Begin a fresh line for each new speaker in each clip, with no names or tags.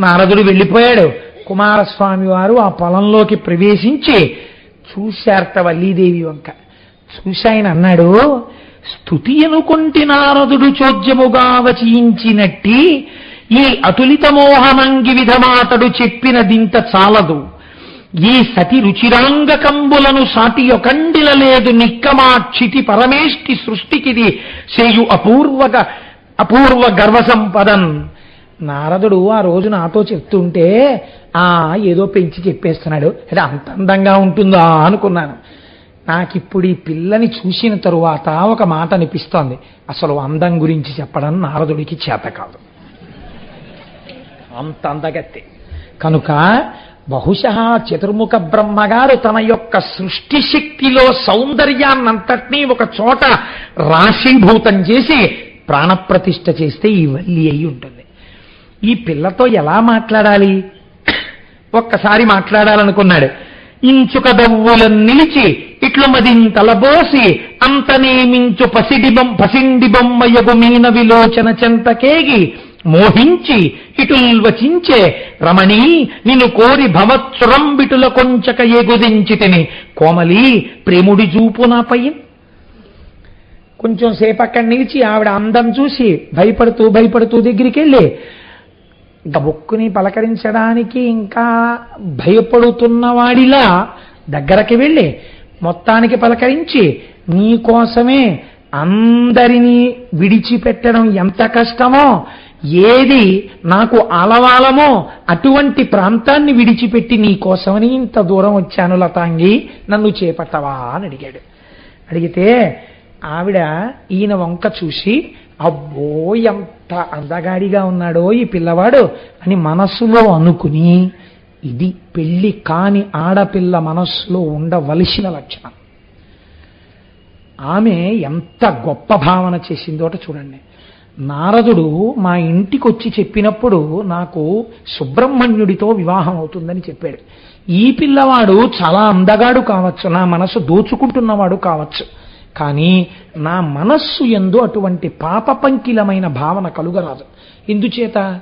నారదుడు వెళ్ళిపోయాడు. కుమారస్వామి వారు ఆ పొలంలోకి ప్రవేశించి చూశారట వల్లీదేవి వంక. చూసి ఆయన అన్నాడు స్థుతి అనుకుంటి నారదుడు చోద్యముగా వచించినట్టి ఈ అతులిత మోహనంగి విధమాతడు చెప్పినదింత చాలదు. ఈ సతి రుచిరాంగకంబులను సాటి ఒకండిల లేదు నిక్కమాక్షితి పరమేష్టి సృష్టికిది. చేయు అపూర్వక అపూర్వ గర్వ సంపదన్ నారదుడు ఆ రోజు నాతో చెప్తుంటే ఆ ఏదో పెంచి చెప్పేస్తున్నాడు. అంటే అంత అందంగా ఉంటుందా? అనుకున్నాను. నాకిప్పుడు ఈ పిల్లని చూసిన తరువాత ఒక మాట అనిపిస్తోంది. అసలు అందం గురించి చెప్పడం నారదుడికి చేత కాదు. అంత అందగత్తే. కనుక బహుశ చతుర్ముఖ బ్రహ్మగారు తన యొక్క సృష్టి శక్తిలో సౌందర్యాన్నంతటినీ ఒక చోట రాశీభూతం చేసి ప్రాణప్రతిష్ఠ చేస్తే ఈ వల్లి అయి ఉంటుంది. ఈ పిల్లతో ఎలా మాట్లాడాలి? ఒక్కసారి మాట్లాడాలనుకున్నాడు. ఇంచుక దవ్వులను నిలిచి ఇట్లు మదింతలబోసి అంతనేమించు పసిడిబం పసిండి బొమ్మయగు మీన విలోచన చెంతకేగి మోహించి ఇటుల్వచించే రమణీ నిన్ను కోరి భవత్సురంబిటుల కొంచక ఎగుదించితిని కోమలి ప్రేముడి చూపు నాపై కొంచెం సేపు అక్కడ నిలిచి ఆవిడ అందం చూసి భయపడుతూ భయపడుతూ దగ్గరికి వెళ్ళి గబుక్కుని పలకరించడానికి ఇంకా భయపడుతున్న వాడిలా దగ్గరకి వెళ్ళి మొత్తానికి పలకరించి నీ కోసమే అందరినీ విడిచిపెట్టడం ఎంత కష్టమో ఏది నాకు అలవాలమో అటువంటి ప్రాంతాన్ని విడిచిపెట్టి నీ కోసమని ఇంత దూరం వచ్చాను లతాంగి నన్ను చేపట్టవా? అని అడిగాడు. అడిగితే ఆవిడ ఈయన వంక చూసి అబ్బో ఎంత అందగాడిగా ఉన్నాడో ఈ పిల్లవాడు అని మనస్సులో అనుకుని ఇది పెళ్ళి కాని ఆడపిల్ల మనస్సులో ఉండవలసిన లక్షణం. ఆమె ఎంత గొప్ప భావన చేసిందోట చూడండి. నారదుడు మా ఇంటికి వచ్చి చెప్పినప్పుడు నాకు సుబ్రహ్మణ్యుడితో వివాహం అవుతుందని చెప్పాడు. ఈ పిల్లవాడు చాలా అందగాడు కావచ్చు నా మనసు దోచుకుంటున్నవాడు కావచ్చు. కానీ నా మనస్సు ఎందు అటువంటి పాపపంకిలమైన భావన కలుగరాదు. ఎందుచేత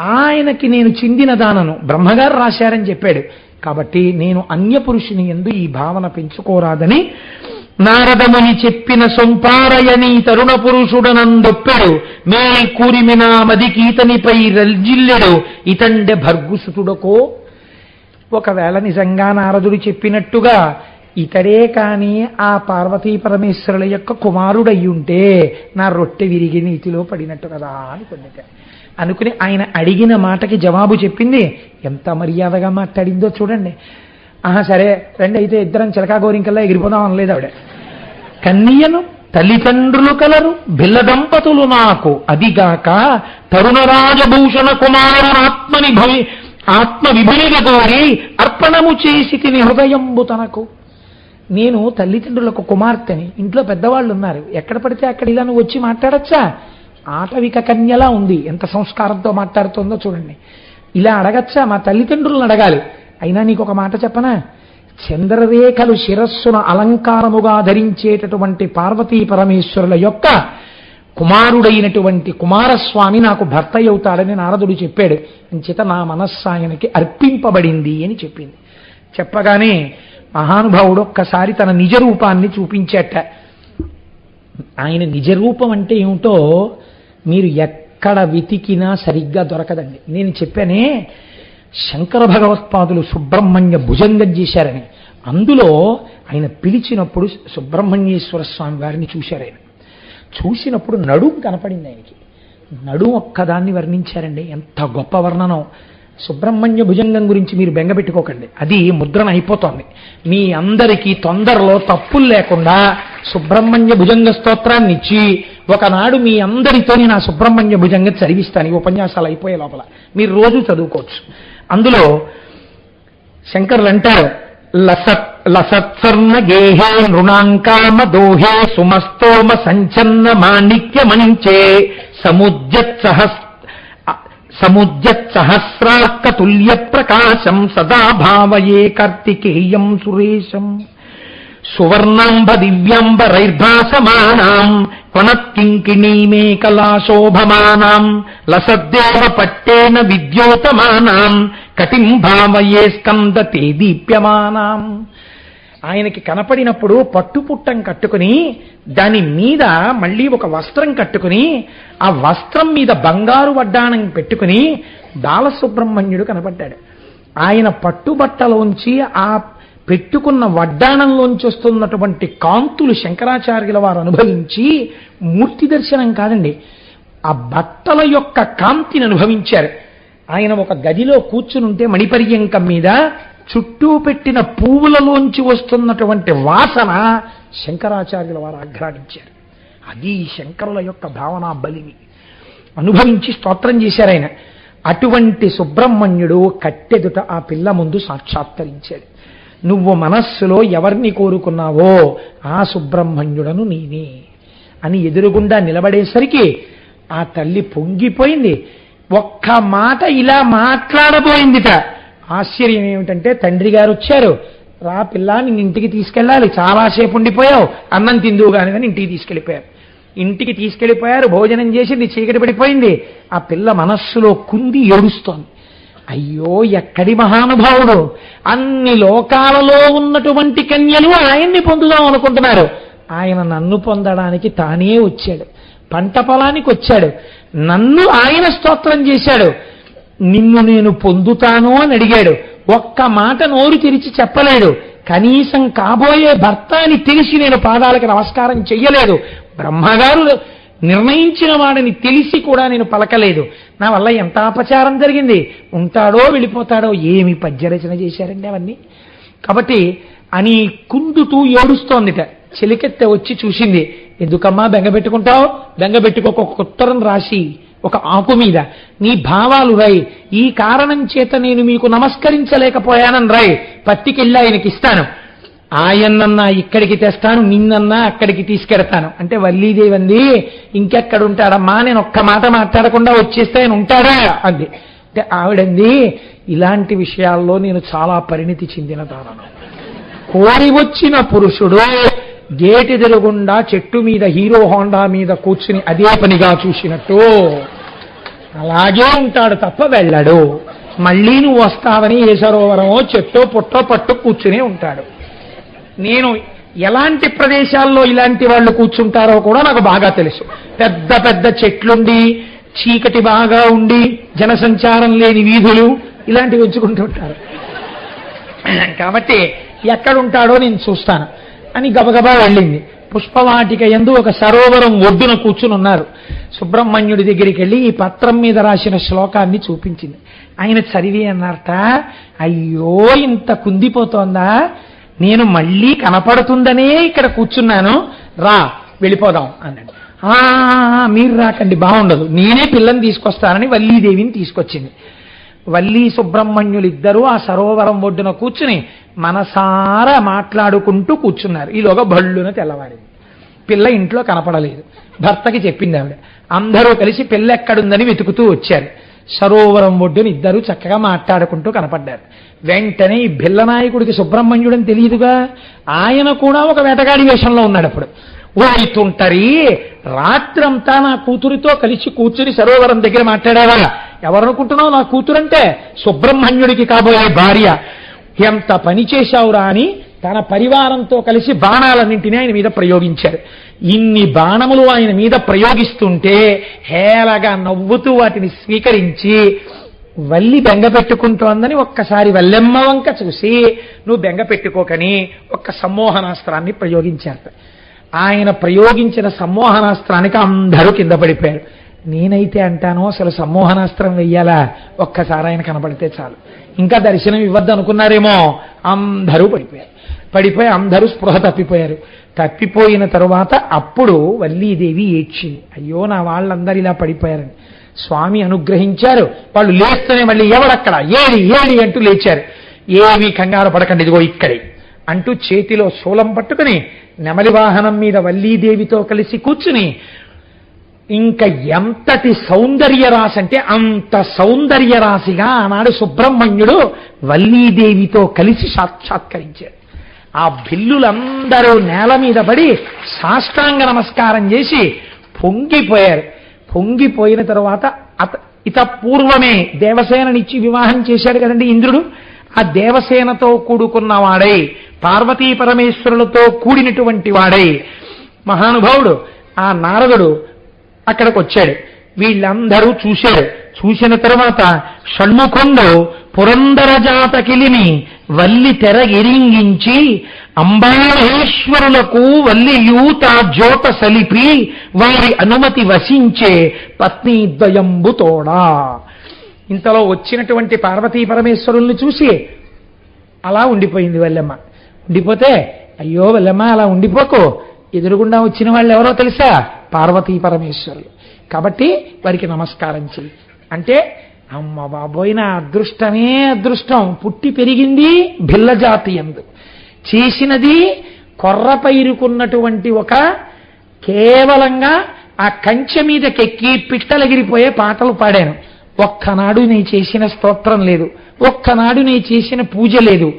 ఆయనకి నేను చెందిన దానను బ్రహ్మగారు రాశారని చెప్పాడు. కాబట్టి నేను అన్య పురుషుని ఎందు ఈ భావన పెంచుకోరాదని నారదముని చెప్పిన సొంపారయని తరుణ పురుషుడనందొప్పెడు. మే కూరిమిన మదికీతనిపై రల్జిల్లెడు. ఇతండె భర్గుసుతుడకో. ఒకవేళ నిజంగా నారదుడు చెప్పినట్టుగా ఇతడే కాని ఆ పార్వతీ పరమేశ్వరుల యొక్క కుమారుడయ్యుంటే నా రొట్టె విరిగి నీతిలో పడినట్టు కదా అనుకుంది అనుకుని ఆయన అడిగిన మాటకి జవాబు చెప్పింది ఎంత మర్యాదగా మాట్లాడిందో చూడండి. ఆహా సరే రండి అయితే ఇద్దరం చిలకా గోరింకల్లా ఎగిరిపోదాం అనలేదు ఆవిడ. కన్నీయను తల్లిదండ్రులు కలరు బిల్ల దంపతులు నాకు అదిగాక తరుణరాజభూషణ కుమారు కుమారునాత్మని భవి ఆత్మ విభునిగా కోరి అర్పణము చేసి తిని హృదయంబు తనకు. నేను తల్లిదండ్రులకు కుమార్తెని. ఇంట్లో పెద్దవాళ్ళు ఉన్నారు. ఎక్కడ పడితే అక్కడ ఇలా నువ్వు వచ్చి మాట్లాడచ్చా? ఆటవిక కన్యలా ఉంది. ఎంత సంస్కారంతో మాట్లాడుతుందో చూడండి. ఇలా అడగచ్చా? మా తల్లిదండ్రులను అడగాలి. అయినా నీకు ఒక మాట చెప్పనా? చంద్రరేఖలు శిరస్సును అలంకారముగా ధరించేటటువంటి పార్వతీ పరమేశ్వరుల యొక్క కుమారుడైనటువంటి కుమారస్వామి నాకు భర్త అవుతాడని నారదుడు చెప్పాడు. అంచేత నా మనస్సాయనకి అర్పింపబడింది అని చెప్పింది. చెప్పగానే మహానుభావుడు ఒక్కసారి తన నిజ రూపాన్ని చూపించేట. ఆయన నిజరూపం అంటే ఏమిటో మీరు ఎక్కడ వెతికినా సరిగ్గా దొరకదండి. నేను చెప్పానే శంకర భగవత్పాదులు సుబ్రహ్మణ్య భుజంగం చేశారని అందులో ఆయన పిలిచినప్పుడు సుబ్రహ్మణ్యేశ్వర స్వామి వారిని చూశారు ఆయన. చూసినప్పుడు నడుం కనపడింది ఆయనకి. నడుం ఒక్కదాన్ని వర్ణించారండి. ఎంత గొప్ప వర్ణనం. సుబ్రహ్మణ్య భుజంగం గురించి మీరు బెంగపెట్టుకోకండి అది ముద్రణ అయిపోతోంది. మీ అందరికీ తొందరలో తప్పులు లేకుండా సుబ్రహ్మణ్య భుజంగ స్తోత్రాన్ని ఇచ్చి ఒకనాడు మీ అందరితో నేను ఆ సుబ్రహ్మణ్య భుజంగ చదివిస్తాను. ఈ ఉపన్యాసాలు అయిపోయే లోపల మీరు రోజు చదువుకోవచ్చు. అందులో శంకర్లు అంటారు లసత్ లసత్సర్ణ గేహే నృణాంకామ దోహే సుమస్తోమ సంచన్న మాణిక్య మంచే సముద్యత్ సహస్ సముద్యత్ ప్రకాశం సదా భావయే కార్తికేయం సురేశం. సువర్ణాంబ దివ్యాంబరైర్భాసమానాం కొనత్కింకిణీమేకలా శోభమానాం లసద్దేవ పట్టేన విద్యోతమానాం కటిం భావయే స్కందతే దీప్యమానాం. ఆయనకి కనపడినప్పుడు పట్టుపుట్టం కట్టుకుని దాని మీద మళ్ళీ ఒక వస్త్రం కట్టుకుని ఆ వస్త్రం మీద బంగారు వడ్డాణం పెట్టుకుని బాలసుబ్రహ్మణ్యుడు కనపడ్డాడు. ఆయన పట్టుబట్టలోంచి ఆ పెట్టుకున్న వడ్డాణంలోంచి వస్తున్నటువంటి కాంతులు శంకరాచార్యుల వారు అనుభవించి మూర్తి దర్శనం కాదండి ఆ బట్టల యొక్క కాంతిని అనుభవించారు. ఆయన ఒక గదిలో కూర్చునుంటే మణిపర్యంకం మీద చుట్టూ పెట్టిన పువ్వులలోంచి వస్తున్నటువంటి వాసన శంకరాచార్యుల వారు ఆఘ్రానించారు అది శంకరుల యొక్క భావన బలిని అనుభవించి స్తోత్రం చేశారు ఆయన. అటువంటి సుబ్రహ్మణ్యుడు కట్టెదుట ఆ పిల్ల ముందు సాక్షాత్కరించాడు నువ్వు మనస్సులో ఎవరిని కోరుకున్నావో ఆ సుబ్రహ్మణ్యుడను నేనే అని ఎదురుగుండా నిలబడేసరికి ఆ తల్లి పొంగిపోయింది. ఒక్క మాట ఇలా మాట్లాడబోయిందిట. ఆశ్చర్యం ఏమిటంటే తండ్రి గారు వచ్చారు. రా పిల్ల నిన్ను ఇంటికి తీసుకెళ్ళాలి. చాలాసేపు ఉండిపోయావు. అన్నం తిందువు కాని కానీ ఇంటికి తీసుకెళ్ళిపోయారు. ఇంటికి తీసుకెళ్ళిపోయారు భోజనం చేసింది చీకటి పడిపోయింది. ఆ పిల్ల మనస్సులో కుంది ఏడుస్తోంది. అయ్యో ఎక్కడి మహానుభావుడు? అన్ని లోకాలలో ఉన్నటువంటి కన్యలు ఆయన్ని పొందుదాం అనుకుంటున్నారు. ఆయన నన్ను పొందడానికి తానే వచ్చాడు. పంట పొలానికి వచ్చాడు. నన్ను ఆయన స్తోత్రం చేశాడు. నిన్ను నేను పొందుతాను అని అడిగాడు. ఒక్క మాట నోరు తెరిచి చెప్పలేడు. కనీసం కాబోయే భర్త అని తెలిసి నేను పాదాలకు నమస్కారం చెయ్యలేదు. బ్రహ్మగారు నిర్ణయించిన వాడిని తెలిసి కూడా నేను పలకలేదు. నా వల్ల ఎంత అపచారం జరిగింది? ఉంటాడో వెళ్ళిపోతాడో ఏమి పద్యరచన చేశారండి అవన్నీ? కాబట్టి అని కుందుతూ ఏడుస్తోందిట. చెలికెత్త వచ్చి చూసింది. ఎందుకమ్మా బెంగ పెట్టుకుంటావు? బెంగ పెట్టుకోక ఒక ఉత్తరం రాసి ఒక ఆకు మీద. నీ భావాలు రాయి ఈ కారణం చేత నేను మీకు నమస్కరించలేకపోయానని రాయి పత్తికెళ్ళి ఆయనకి ఇస్తాను ఆయన్నన్నా ఇక్కడికి తెస్తాను నిన్నన్నా అక్కడికి తీసుకెడతాను. అంటే వల్లీదేవి అంది ఇంకెక్కడ ఉంటాడమ్మా నేను ఒక్క మాట మాట్లాడకుండా వచ్చేస్తే ఆయన ఉంటాడా? అంది. అంటే ఆవిడంది ఇలాంటి విషయాల్లో నేను చాలా పరిణితి చెందిన దానను. కోరి వచ్చిన పురుషుడు గేటి తిరుగుండా చెట్టు మీద హీరో హోండా మీద కూర్చుని అదే పనిగా చూసినట్టు. అలాగే ఉంటాడు తప్ప వెళ్ళడు. మళ్ళీ నువ్వు వస్తావని ఏ సరోవరమో చెట్టో పుట్టో పట్టు కూర్చునే ఉంటాడు. నేను ఎలాంటి ప్రదేశాల్లో ఇలాంటి వాళ్ళు కూర్చుంటారో కూడా నాకు బాగా తెలుసు. పెద్ద పెద్ద చెట్లుండి చీకటి బాగా ఉండి జనసంచారం లేని వీధులు ఇలాంటివి ఎంచుకుంటూ ఉంటారు. కాబట్టి ఎక్కడుంటాడో నేను చూస్తాను. అని గబగబా వెళ్ళింది పుష్పవాటిక ఎందు ఒక సరోవరం ఒడ్డున కూర్చుని ఉన్నారు. సుబ్రహ్మణ్యుడి దగ్గరికి వెళ్ళి ఈ పత్రం మీద రాసిన శ్లోకాన్ని చూపించింది. ఆయన చదివి అన్నారట అయ్యో ఇంత కుందిపోతోందా? నేను మళ్ళీ కనపడుతుందనే ఇక్కడ కూర్చున్నాను. రా వెళ్ళిపోదాం అన్నాడు. "ఆ, మీరు రాకండి బాగుండదు. నేనే పిల్లని తీసుకొస్తానని వల్లీదేవిని తీసుకొచ్చింది. వల్లీ సుబ్రహ్మణ్యులు ఇద్దరూ ఆ సరోవరం ఒడ్డున కూర్చుని మనసారా మాట్లాడుకుంటూ కూర్చున్నారు. ఈలోగా భళ్ళున తెల్లవారింది. పిల్ల ఇంట్లో కనపడలేదు. భర్తకి చెప్పింది ఆవిడ. అందరూ కలిసి పిల్ల ఎక్కడుందని వెతుకుతూ వచ్చారు. సరోవరం ఒడ్డున ఇద్దరు చక్కగా మాట్లాడుకుంటూ కనపడ్డారు. వెంటనే ఈ భిల్లనాయకుడికి సుబ్రహ్మణ్యుడని తెలియదుగా? ఆయన కూడా ఒక వేటగాడి వేషంలో ఉన్నాడు అప్పుడు. ఓయితుంటరి రాత్రంతా నా కూతురితో కలిసి కూర్చుని సరోవరం దగ్గర మాట్లాడావా? ఎవరనుకుంటున్నావు? నా కూతురంటే సుబ్రహ్మణ్యుడికి కాబోయే భార్య. ఎంత పని చేశావురా అని తన పరివారంతో కలిసి బాణాలన్నింటినీ ఆయన మీద ప్రయోగించారు. ఇన్ని బాణములు ఆయన మీద ప్రయోగిస్తుంటే హేళగా నవ్వుతూ వాటిని స్వీకరించి వల్లి బెంగ పెట్టుకుంటోందని ఒక్కసారి వల్లెమ్మ వంక చూసి నువ్వు బెంగ పెట్టుకోకని ఒక్క సమ్మోహనాస్త్రాన్ని ప్రయోగించారు. ఆయన ప్రయోగించిన సమ్మోహనాస్త్రానికి అందరూ కింద పడిపోయారు. నేనైతే అంటాను అసలు సమ్మోహనాస్త్రం వెయ్యాలా? ఒక్కసారి ఆయన కనబడితే చాలు. ఇంకా దర్శనం ఇవ్వద్దు అనుకున్నారేమో అందరూ పడిపోయారు. పడిపోయి అందరూ స్పృహ తప్పిపోయారు. తప్పిపోయిన తరువాత అప్పుడు వల్లీదేవి ఏడ్చింది. అయ్యో నా వాళ్ళందరూ ఇలా పడిపోయారని. స్వామి అనుగ్రహించారు. వాళ్ళు లేస్తూనే మళ్ళీ ఎవడక్కడ? ఏడి ఏడి అంటూ లేచారు. ఏమీ కంగారు పడకండి ఇదిగో ఇక్కడే అంటూ చేతిలో శూలం పట్టుకుని నెమలి వాహనం మీద వల్లీదేవితో కలిసి కూర్చుని ఇంకా ఎంతటి సౌందర్య రాశి అంటే అంత సౌందర్య రాశిగా ఆనాడు సుబ్రహ్మణ్యుడు వల్లీదేవితో కలిసి సాక్షాత్కరించాడు. ఆ భిల్లులందరూ నేల మీద పడి సాష్టాంగ నమస్కారం చేసి పొంగిపోయారు. పొంగిపోయిన తర్వాత అత ఇత పూర్వమే దేవసేననిచ్చి వివాహం చేశాడు కదండి ఇంద్రుడు. ఆ దేవసేనతో కూడుకున్న వాడై పార్వతీ పరమేశ్వరులతో కూడినటువంటి వాడై. మహానుభావుడు ఆ నారదుడు అక్కడికి వచ్చాడు వీళ్ళందరూ చూశాడు. చూసిన తర్వాత షణ్ముఖుండు పురందర జాతకిలిని వల్లి తెరగిరింగించి అంబామహేశ్వరులకు వల్లి యూత జ్యోత సలిపి వారి అనుమతి వసించే పత్నీద్వయంబు తోడా. ఇంతలో వచ్చినటువంటి పార్వతీ పరమేశ్వరుల్ని చూసి అలా ఉండిపోయింది వల్లెమ్మ. ఉండిపోతే అయ్యో వల్లెమ్మ అలా ఉండిపోకు. ఎదురుగుండా వచ్చిన వాళ్ళు ఎవరో తెలుసా? పార్వతీ పరమేశ్వరులు కాబట్టి వారికి నమస్కారం చేయి అంటే అమ్మ బాబోయ్ నా అదృష్టమే అదృష్టం. పుట్టి పెరిగింది భిల్లజాతి ఎందు. చేసినది కొర్ర పైరుకున్నటువంటి ఒక కేవలంగా ఆ కంచె మీదకెక్కి పిట్టలగిరిపోయే పాటలు పాడాను. ఒక్కనాడు నీ చేసిన స్తోత్రం లేదు. ఒక్కనాడు నీ చేసిన పూజ లేదు.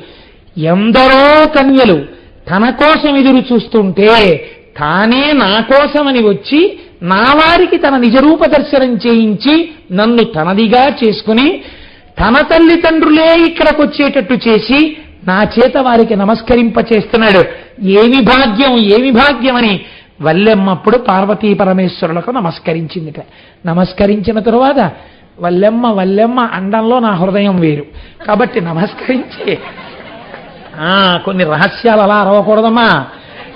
ఎందరో కన్యలు తన కోసం ఎదురు చూస్తుంటే తానే నా కోసమని వచ్చి నా వారికి తన నిజరూప దర్శనం చేయించి నన్ను తనదిగా చేసుకుని తన తల్లిదండ్రులే ఇక్కడికి వచ్చేటట్టు చేసి నా చేత వారికి నమస్కరింప చేస్తున్నాడు. ఏమి భాగ్యం ఏమి భాగ్యం అని వల్లెమ్మప్పుడు పార్వతీ పరమేశ్వరులకు నమస్కరించిందిట. నమస్కరించిన తరువాత వల్లెమ్మ వల్లెమ్మ అండంలో నా హృదయం వేరు. కాబట్టి నమస్కరించి. కొన్ని రహస్యాలు అలా అరవకూడదమ్మా.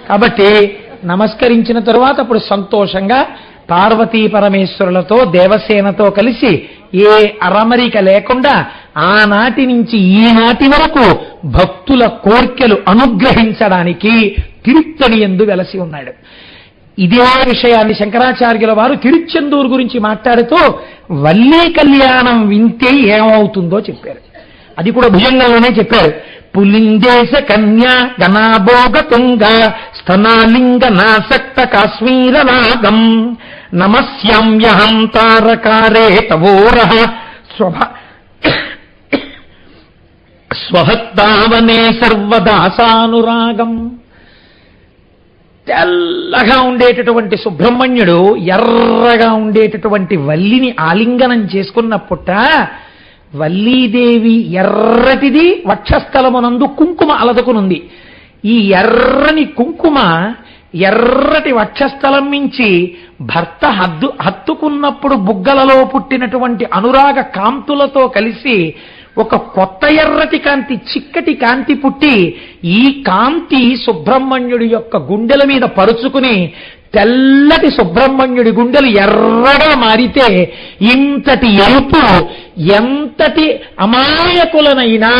కాబట్టి నమస్కరించిన తరువాత అప్పుడు సంతోషంగా పార్వతీ పరమేశ్వరులతో దేవసేనతో కలిసి ఏ అరమరిక లేకుండా ఆనాటి నుంచి ఈనాటి వరకు భక్తుల కోర్కెలు అనుగ్రహించడానికి తిరుత్తడి ఎందు వెలసి ఉన్నాడు. ఇదే విషయాన్ని శంకరాచార్యుల వారు తిరుచెందూరు గురించి మాట్లాడుతూ వల్లీ కళ్యాణం వింటే ఏమవుతుందో చెప్పారు. అది కూడా భుజంగంలోనే చెప్పారు. పులింగేశ కన్యా గణాభోగ తుంగ స్తనాలింగ నాసక్త కాశ్మీరనాగం నమస్యామ్యహం తారకారే తవోర స్వభ స్వహత్తావనే సర్వదాసానురాగం తెల్లగా ఉండేటటువంటి సుబ్రహ్మణ్యుడు ఎర్రగా ఉండేటటువంటి వల్లిని ఆలింగనం చేసుకున్న పుట్ట వల్లీదేవి ఎర్రటిది వక్షస్థలమునందు కుంకుమ అలదుకునుంది. ఈ ఎర్రని కుంకుమ ఎర్రటి వక్షస్థలం నుంచి భర్త హద్దు హత్తుకున్నప్పుడు బుగ్గలలో పుట్టినటువంటి అనురాగ కాంతులతో కలిసి ఒక కొత్త ఎర్రటి కాంతి చిక్కటి కాంతి పుట్టి ఈ కాంతి సుబ్రహ్మణ్యుడి యొక్క గుండెల మీద పరుచుకుని తెల్లటి సుబ్రహ్మణ్యుడి గుండెలు ఎర్రగా మారితే ఇంతటి ఎరుపు ఎంతటి అమాయకులనైనా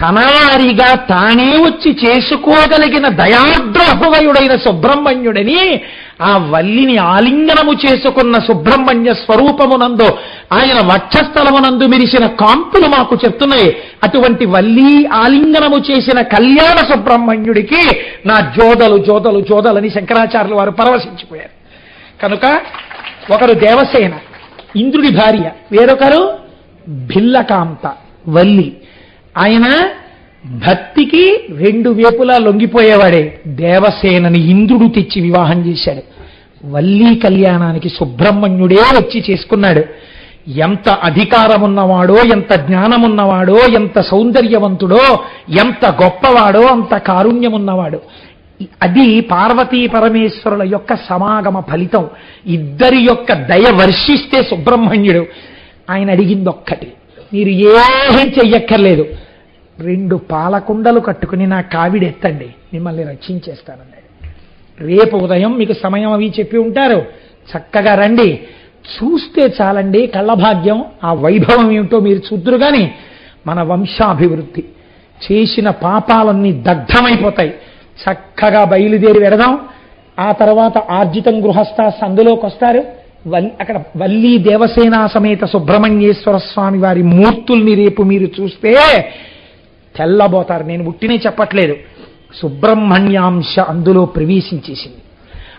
తనవారిగా తానే వచ్చి చేసుకోగలిగిన దయాద్రహృదయుడైన సుబ్రహ్మణ్యుడని ఆ వల్లిని ఆలింగనము చేసుకున్న సుబ్రహ్మణ్య స్వరూపమునందు ఆయన వక్షస్థలమునందు మెరిసిన కాంపులు మాకు చెప్తున్నాయి. అటువంటి వల్లి ఆలింగనము చేసిన కళ్యాణ సుబ్రహ్మణ్యుడికి నా జోదలు జోదలు జోదలని శంకరాచార్యులు వారు పరవశించిపోయారు. కనుక ఒకరు దేవసేన ఇంద్రుడి భార్య. వేరొకరు భిల్లకాంత వల్లి. ఆయన భక్తికి రెండు వేపులా లొంగిపోయేవాడే. దేవసేనని ఇంద్రుడు తెచ్చి వివాహం చేశాడు. వల్లీ కళ్యాణానికి సుబ్రహ్మణ్యుడే వచ్చి చేసుకున్నాడు. ఎంత అధికారమున్నవాడో ఎంత జ్ఞానమున్నవాడో ఎంత సౌందర్యవంతుడో ఎంత గొప్పవాడో అంత కారుణ్యమున్నవాడు. అది పార్వతీ పరమేశ్వరుల యొక్క సమాగమ ఫలితం. ఇద్దరి యొక్క దయ వర్షిస్తే సుబ్రహ్మణ్యుడు. ఆయన అడిగింది ఒక్కటి మీరు ఏం చెయ్యక్కర్లేదు. రెండు పాలకుండలు కట్టుకుని నా కావిడెత్తండి. మిమ్మల్ని రక్షించేస్తానన్నాడు. రేపు ఉదయం మీకు సమయం అవి చెప్పి ఉంటారు. చక్కగా రండి. చూస్తే చాలండి కళ్ళభాగ్యం. ఆ వైభవం ఏమిటో మీరు చూద్దరు కానీ మన వంశాభివృద్ధి. చేసిన పాపాలన్నీ దగ్ధమైపోతాయి. చక్కగా బయలుదేరి వెడదాం. ఆ తర్వాత ఆర్జితం గృహస్థాస్ అందులోకి వస్తారు. వల్ అక్కడ వల్లీ దేవసేనా సమేత సుబ్రహ్మణ్యేశ్వర స్వామి వారి మూర్తుల్ని రేపు మీరు చూస్తే తెల్లబోతారు. నేను ఉట్టినే చెప్పట్లేదు. సుబ్రహ్మణ్యాంశ అందులో ప్రవేశించేసింది.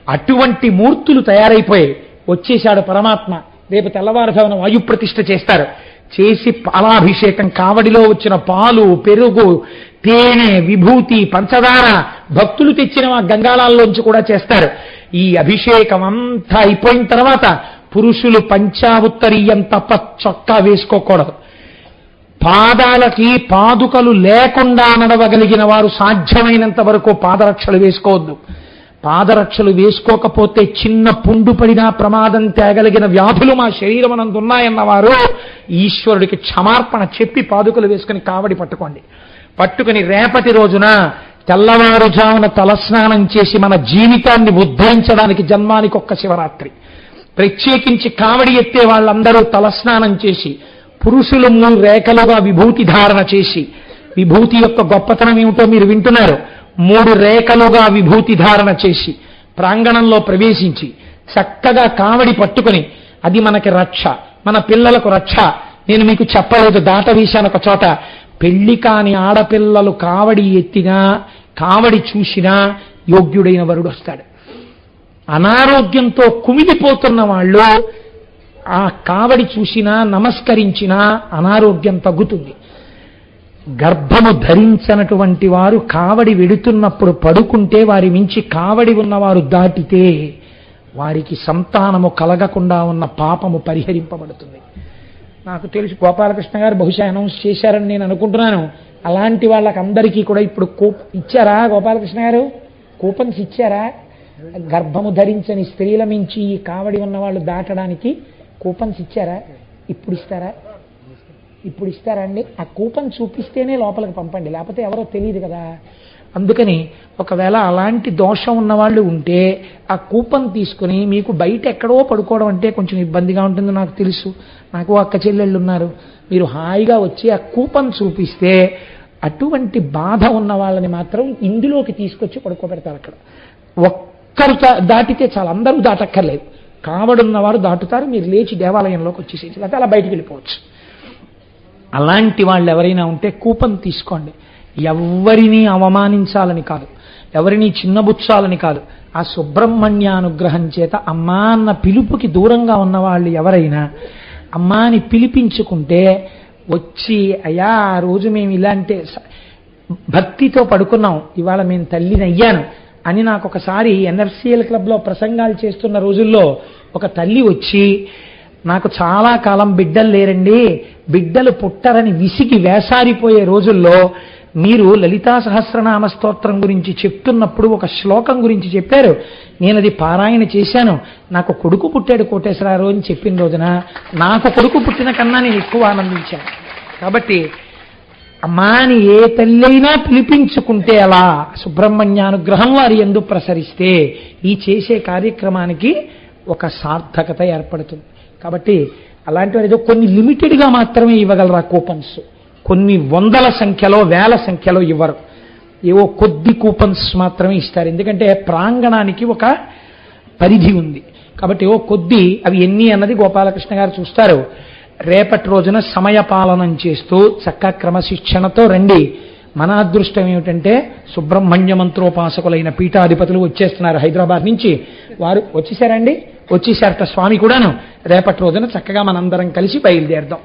అటువంటి మూర్తులు తయారైపోయాయి వచ్చేశాడు పరమాత్మ. రేపు తెల్లవారుజామున వాయు ప్రతిష్ఠ చేస్తారు. చేసి పాలాభిషేకం కావడిలో వచ్చిన పాలు పెరుగు తేనె విభూతి పంచదార భక్తులు తెచ్చిన గంగాళాల్లోంచి కూడా చేస్తారు. ఈ అభిషేకం అంతా అయిపోయిన తర్వాత పురుషులు పంచావుత్తరీయం తప్ప చొక్కా వేసుకోకూడదు. పాదాలకి పాదుకలు లేకుండా నడవగలిగిన వారు సాధ్యమైనంత వరకు పాదరక్షలు వేసుకోవద్దు. పాదరక్షలు వేసుకోకపోతే చిన్న పుండు పడినా ప్రమాదం తేగలిగిన వ్యాధులు మా శరీరం ఉన్నాయన్న ఉన్నాయన్నవారు ఈశ్వరుడికి క్షమార్పణ చెప్పి పాదుకలు వేసుకుని కావడి పట్టుకోండి. పట్టుకుని రేపటి రోజున తెల్లవారుజామున తలస్నానం చేసి మన జీవితాన్ని ఉద్ధరించడానికి జన్మానికి ఒక్క శివరాత్రి. ప్రత్యేకించి కావడి ఎత్తే వాళ్ళందరూ తలస్నానం చేసి పురుషులు మూడు రేఖలుగా విభూతి ధారణ చేసి విభూతి యొక్క గొప్పతనం ఏమిటో మీరు వింటున్నారు. మూడు రేఖలుగా విభూతి ధారణ చేసి ప్రాంగణంలో ప్రవేశించి చక్కగా కావడి పట్టుకుని అది మనకి రక్ష మన పిల్లలకు రక్ష. నేను మీకు చెప్పలేదు దాట వేశాను ఒక చోట. పెళ్ళి కాని ఆడపిల్లలు కావడి ఎత్తినా కావడి చూసినా యోగ్యుడైన వరుడు వస్తాడు. అనారోగ్యంతో కుమిలిపోతున్న వాళ్ళు ఆ కావడి చూసినా నమస్కరించినా అనారోగ్యం తగ్గుతుంది. గర్భము ధరించనటువంటి వారు కావడి వెడుతున్నప్పుడు పడుకుంటే వారి మించి కావడి ఉన్నవారు దాటితే వారికి సంతానము కలగకుండా ఉన్న పాపము పరిహరింపబడుతుంది. నాకు తెలుసు గోపాలకృష్ణ గారు బహుశా అనౌన్స్ చేశారని నేను అనుకుంటున్నాను. అలాంటి వాళ్ళకందరికీ కూడా ఇప్పుడు కూప ఇచ్చారా గోపాలకృష్ణ గారు? కూపన్స్ ఇచ్చారా? గర్భము ధరించని స్త్రీల మించి ఈ కావడి ఉన్న వాళ్ళు దాటడానికి కూపన్స్ ఇచ్చారా? ఇప్పుడు ఇస్తారా? ఇప్పుడు ఇస్తారండి. ఆ కూపన్ చూపిస్తేనే లోపలికి పంపండి. లేకపోతే ఎవరో తెలియదు కదా. అందుకని ఒకవేళ అలాంటి దోషం ఉన్న వాళ్ళు ఉంటే ఆ కూపన్ తీసుకుని మీకు బయట ఎక్కడో పడుకోవడం అంటే కొంచెం ఇబ్బందిగా ఉంటుంది నాకు తెలుసు. నాకు అక్క చెల్లెళ్ళు ఉన్నారు. మీరు హాయిగా వచ్చి ఆ కూపన్ చూపిస్తే అటువంటి బాధ ఉన్న వాళ్ళని మాత్రం ఇందులోకి తీసుకొచ్చి పడుకోబెడతారు అక్కడ. ఒక్కరు దాటితే చాలా. అందరూ దాటక్కర్లేదు. కావడున్నవారు దాటుతారు. మీరు లేచి దేవాలయంలోకి వచ్చేసేసి లేకపోతే అలా బయటికి వెళ్ళిపోవచ్చు. అలాంటి వాళ్ళు ఎవరైనా ఉంటే కూపన్ తీసుకోండి. ఎవరిని అవమానించాలని కాదు. ఎవరిని చిన్నబుచ్చాలని కాదు. ఆ సుబ్రహ్మణ్యానుగ్రహం చేత అమ్మా అన్న పిలుపుకి దూరంగా ఉన్న వాళ్ళు ఎవరైనా అమ్మాని పిలిపించుకుంటే వచ్చి అయ్యా ఆ రోజు మేము ఇలాంటి భక్తితో పడుకున్నాం. ఇవాళ మేము తల్లిని అయ్యాను అని నాకు ఒకసారి ఎన్ఎఫ్సిఎల్ క్లబ్లో ప్రసంగాలు చేస్తున్న రోజుల్లో ఒక తల్లి వచ్చి నాకు చాలా కాలం బిడ్డలు లేరండి. బిడ్డలు పుట్టరని విసిగి వేసారిపోయే రోజుల్లో మీరు లలితా సహస్రనామ స్తోత్రం గురించి చెప్తున్నప్పుడు ఒక శ్లోకం గురించి చెప్పారు. నేను అది పారాయణ చేశాను. నాకు కొడుకు పుట్టాడు కోటేశ్వరరావు అని చెప్పిన రోజున నాకు కొడుకు పుట్టిన కన్నా నేను ఎక్కువ ఆనందించాను. కాబట్టి అమ్మాని ఏ తల్లైనా పిలిపించుకుంటే అలా సుబ్రహ్మణ్యానుగ్రహం వారి ఎందు ప్రసరిస్తే ఈ చేసే కార్యక్రమానికి ఒక సార్థకత ఏర్పడుతుంది. కాబట్టి అలాంటి ఏదో కొన్ని లిమిటెడ్గా మాత్రమే ఇవ్వగలరు ఆ కూపన్స్? కొన్ని వందల సంఖ్యలో వేల సంఖ్యలో ఇవ్వరు. ఏవో కొద్ది కూపన్స్ మాత్రమే ఇస్తారు. ఎందుకంటే ప్రాంగణానికి ఒక పరిధి ఉంది. కాబట్టి ఓ కొద్ది అవి ఎన్ని అన్నది గోపాలకృష్ణ గారు చూస్తారు. రేపటి రోజున సమయపాలనం చేస్తూ చక్క క్రమశిక్షణతో రండి. మన అదృష్టం ఏమిటంటే సుబ్రహ్మణ్య మంత్రోపాసకులైన పీఠాధిపతులు వచ్చేస్తున్నారు హైదరాబాద్ నుంచి. వారు వచ్చేసారండి వచ్చేసారట స్వామి కూడాను. రేపటి రోజున చక్కగా మనందరం కలిసి బయలుదేరదాం.